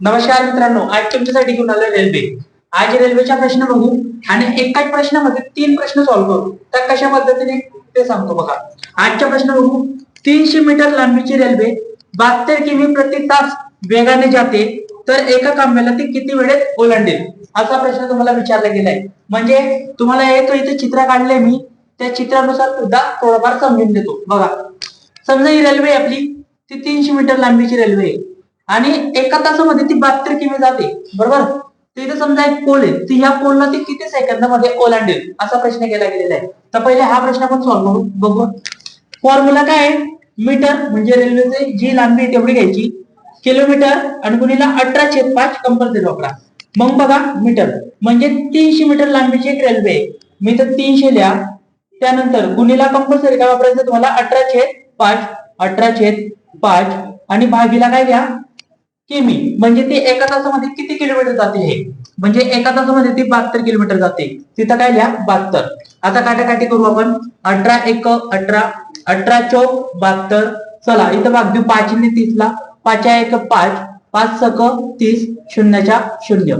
नमस्कार मित्रांनो आज तुमच्यासाठी घेऊन आलो रेल्वे आज रेल्वेचा प्रश्न बघू आणि एकाच प्रश्नामध्ये तीन प्रश्न सॉल्व्ह करू. तर कशा पद्धतीने? ते सांगतो बघा. आजचा प्रश्न बघू तीनशे मीटर लांबीची रेल्वे बहात्तर किमी प्रति तास वेगाने जाते तर एका कांब्याला ती किती वेळेत ओलांडेल? असा प्रश्न तुम्हाला विचारला गेलाय. म्हणजे तुम्हाला एक इथे चित्र काढले मी त्या चित्रानुसार सुद्धा थोडंफार समजून देतो बघा. समजा ही रेल्वे आपली ती तीनशे मीटर लांबीची रेल्वे आहे. आणि एका तासामध्ये ती बहात्तर किमी जाते? बरोबर? तिथे समजा एक पोल आहे. ती ह्या पोलला ती किती सेकंदामध्ये ओलांडेल? असा प्रश्न केला गेलेला आहे. तर पहिले हा प्रश्न आपण सॉल्व्ह करू. बघू. फॉर्म्युला काय आहे? मीटर म्हणजे रेल्वेचे जी लांबी आहे तेवढी घ्यायची. किलोमीटर आणि गुणीला अठरा छेद पाच कंपल्सरी वापरा. मग बघा मीटर म्हणजे तीनशे मीटर लांबीची एक रेल्वे आहे. मी तर तीनशे लिहा. त्यानंतर गुणीला कंपल्सरी काय वापरायचं? तुम्हाला अठरा छेद पाच अठरा छेद पाच. आणि भागीला काय घ्या? किमी म्हणजे ती एका तासामध्ये किती किलोमीटर जाते हे? म्हणजे एका तासामध्ये ती बहात्तर किलोमीटर जाते. तिथं काय लिहा? बहात्तर. आता काटाकाटी करू आपण. अठरा एक अठरा अठरा चौक बहात्तर. चला इथं भाग देऊ पाच ने तीसला. पाचा एक पाच. पाच सक तीस. शून्याच्या शून्य.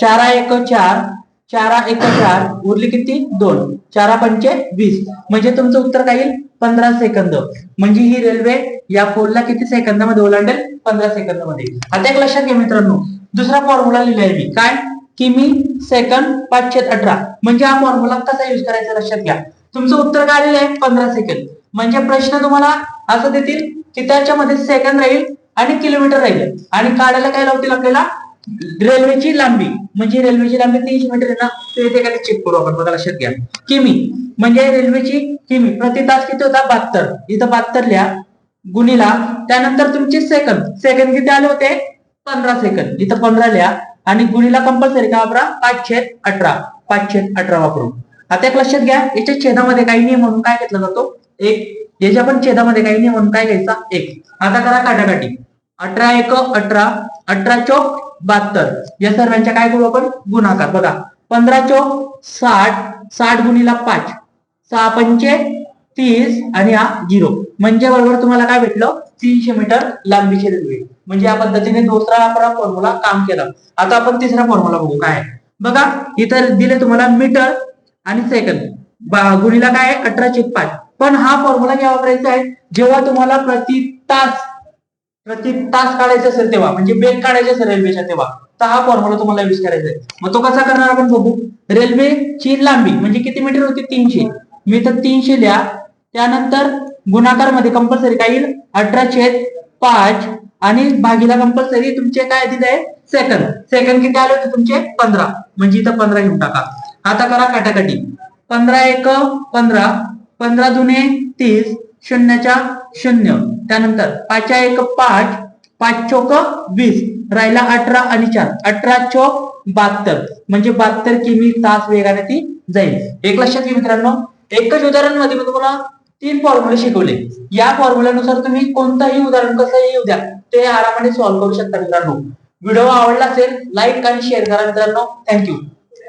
चारा एक चार. चारा एक चार. उरली किती? दोन. चारा पंचे वीस. म्हणजे तुमचं उत्तर काय येईल? पंधरा सेकंद म्हणजे ही रेल्वे या पोलला किती सेकंदामध्ये ओलांडेल? पंधरा सेकंदामध्ये आता एक लक्षात घ्या मित्रांनो. दुसरा फॉर्म्युला लिहिलाय मी. काय? किमी सेकंद पाचशे अठरा. म्हणजे हा फॉर्म्युला कसा युज करायचा लक्षात घ्या. तुमचं उत्तर काय आलेलं आहे? पंधरा सेकंद म्हणजे प्रश्न तुम्हाला असं देतील की त्याच्यामध्ये सेकंद राहील आणि किलोमीटर राहील. आणि काढायला काय लावतील आपल्याला? रेल्वेची लांबी म्हणजे रेल्वेची लांबी तीनशे मीटर आहे ना ते इथे चेक करू आपण बघा लक्षात घ्या किमी म्हणजे रेल्वेची किमी प्रति तास किती होता? बहात्तर. इथं बहात्तर लिहा गुणीला त्यानंतर तुमचे सेकंद सेकंद किती आले होते? पंधरा सेकंद इथं पंधरा लिहा आणि गुणीला कंपल्सरी का वापरा? पाचशे अठरा. पाचशे अठरा वापरून. आता एक लक्षात घ्या याच्या छेदामध्ये काही नियम म्हणून काय घेतला जातो? एक. याच्या पण छेदामध्ये काही नियम म्हणून काय घ्यायचा? एक. आता करा काटाकाटी. अठरा एक अठरा. अठरा चौक बहात्तर. या सर्वांच्या काय करू आपण? गुणाकार. बघा पंधरा चौक साठ साठ गुणीला पाच. सहा पंचे तीस आणि हा झिरो. म्हणजे बरोबर तुम्हाला काय भेटलं? तीनशे मीटर लांबीचे रेल्वे. म्हणजे या पद्धतीने दुसरा आपण फॉर्म्युला काम केलं. आता आपण तिसरा फॉर्म्युला बघू काय बघा इथं दिले तुम्हाला मीटर आणि सेकंद गुणीला काय आहे? पाच. पण हा फॉर्म्युला काय वापरायचा आहे? जेव्हा तुम्हाला प्रति तास प्रति तास काढायचे असेल तेव्हा म्हणजे बेग काढायचे असेल रेल्वेच्या तेव्हा तर हा फॉर्म्युला तुम्हाला यूज करायचा आहे. मग तो कसा करणार आपण बघू? रेल्वेची लांबी म्हणजे किती मीटर होती? तीनशे. मी तर तीनशे लिहा. त्यानंतर गुणाकारमध्ये कंपल्सरी काय येईल? अठरा छेद पाच आणि भागीला कंपल्सरी तुमचे काय दिले आहे सेकंद सेकंद किती आले होते तुमचे? पंधरा. म्हणजे इथं पंधरा घेऊन टाका. आता करा काटाकाटी. पंधरा एक पंधरा. पंधरा दुने तीस. शून्यच्या शून्य. त्यानंतर पाचच्या एक पाच पाच चोक वीस. राहिला अठरा आणि चार. अठरा चोक बहात्तर. म्हणजे बहात्तर किमी तास वेगाने ती जाईल. एक लक्षात घ्या मित्रांनो. एकच उदाहरणमध्ये मी तुम्हाला तीन फॉर्म्युले शिकवले. या फॉर्म्युल्यानुसार तुम्ही कोणताही उदाहरण कसंही येऊ द्या ते आरामाने सॉल्व्ह करू शकता मित्रांनो. व्हिडिओ आवडला असेल लाईक आणि शेअर करा मित्रांनो. थँक्यू